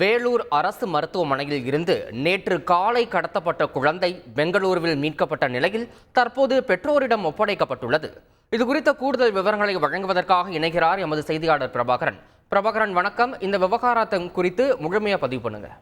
வேலூர் அரசு மருத்துவமனையில் இருந்து நேற்று காலை கடத்தப்பட்ட குழந்தை பெங்களூருவில் மீட்கப்பட்ட நிலையில் தற்போது பெற்றோரிடம் ஒப்படைக்கப்பட்டுள்ளது. இது குறித்த கூடுதல் விவரங்களை வழங்குவதற்காக இணைகிறார் எமது செய்தியாளர் பிரபாகரன். பிரபாகரன் வணக்கம். இந்த விவகாரத்தை குறித்து முழுமையாக பதிவு பண்ணுங்கள்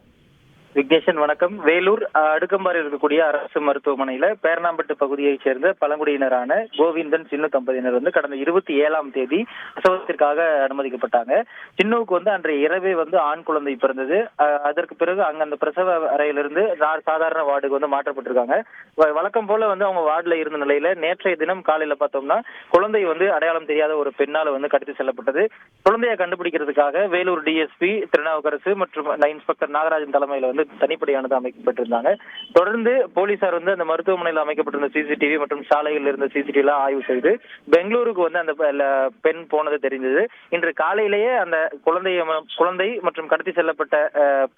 விக்னேஷன் வணக்கம். வேலூர் அஹ், அடுக்கம்பாறையில் இருக்கக்கூடிய அரசு மருத்துவமனையில பேரணாம்பட்டு பகுதியைச் சேர்ந்த பழங்குடியினரான கோவிந்தன் சின்னு தம்பதியினர் வந்து கடந்த இருபத்தி ஏழாம் தேதி பிரசவத்திற்காக அனுமதிக்கப்பட்டாங்க. சின்னுவுக்கு வந்து அன்றைய இரவே வந்து ஆண் குழந்தை பிறந்தது. அதற்கு பிறகு அங்க அந்த பிரசவ அறையிலிருந்து சா- சாதாரண வார்டுக்கு வந்து மாற்றப்பட்டிருக்காங்க. வ- வழக்கம் போல வந்து அவங்க வார்டுல இருந்த நிலையில நேற்றைய தினம் காலையில பார்த்தோம்னா குழந்தை வந்து அடையாளம் தெரியாத ஒரு பெண்ணால வந்து கடத்தி செல்லப்பட்டது. குழந்தையை கண்டுபிடிக்கிறதுக்காக வேலூர் டிஎஸ்பி திருநாவுக்கரசு மற்றும் இன்ஸ்பெக்டர் நாகராஜன் தலைமையில வந்து தனிப்படையானது அமைக்கப்பட்டிருந்தாங்க. தொடர்ந்து போலீசார் வந்து அந்த மருத்துவமனையில் அமைக்கப்பட்டிருந்த சிசிடிவி மற்றும் சாலையில் இருந்த சிசிடிவி எல்லாம் ஆய்வு செய்து பெங்களூருக்கு வந்து அந்த பெண் போனது தெரிஞ்சது இன்று காலையிலேயே அந்த குழந்தைய குழந்தை மற்றும் கடத்தி செல்லப்பட்ட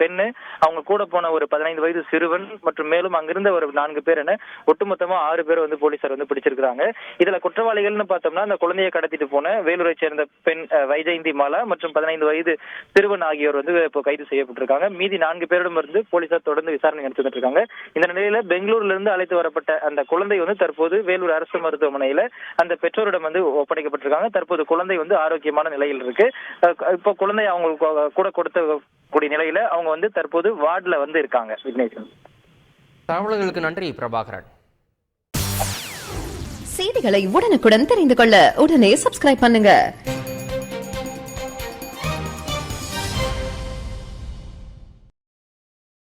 பெண்ணு அவங்க கூட போன ஒரு பதினைந்து வயது சிறுவன் மற்றும் மேலும் அங்கிருந்த ஒரு நான்கு பேர் என ஒட்டுமொத்தமா ஆறு பேர் வந்து போலீசார் வந்து பிடிச்சிருக்காங்க இதுல குற்றவாளிகள்னு பார்த்தோம்னா அந்த குழந்தையை கடத்திட்டு போன வேலூரை சேர்ந்த பெண் வைஜெயந்தி மாலா மற்றும் பதினைந்து வயது சிறுவன் ஆகியோர் வந்து இப்போ கைது செய்யப்பட்டிருக்காங்க. மீதி நான்கு பேரிடம் இருந்து போலீசார் தொடர்ந்து விசாரணை நடத்திட்டு இருக்காங்க இந்த நிலையில பெங்களூர்ல இருந்து அழைத்து வரப்பட்ட அந்த குழந்தை வந்து தற்போது வேலூர் அரசு மருத்துவமனையில அந்த பெற்றோரிடம் வந்து ஒப்படைக்கப்பட்டிருக்காங்க. தற்போது குழந்தை வந்து ஆரோக்கியமான நிலையில் இருக்கு. இப்போ குழந்தை அவங்க கூட கொடுத்த கூடிய நிலையில அவங்க வந்து தற்போது வார்டுல வந்து இருக்காங்க. விக்னேஷன் தகவல்களுக்கு நன்றி பிரபாகரன். செய்திகளை உடனுக்குடன் தெரிந்து கொள்ள உடனே சப்ஸ்கிரைப் பண்ணுங்க.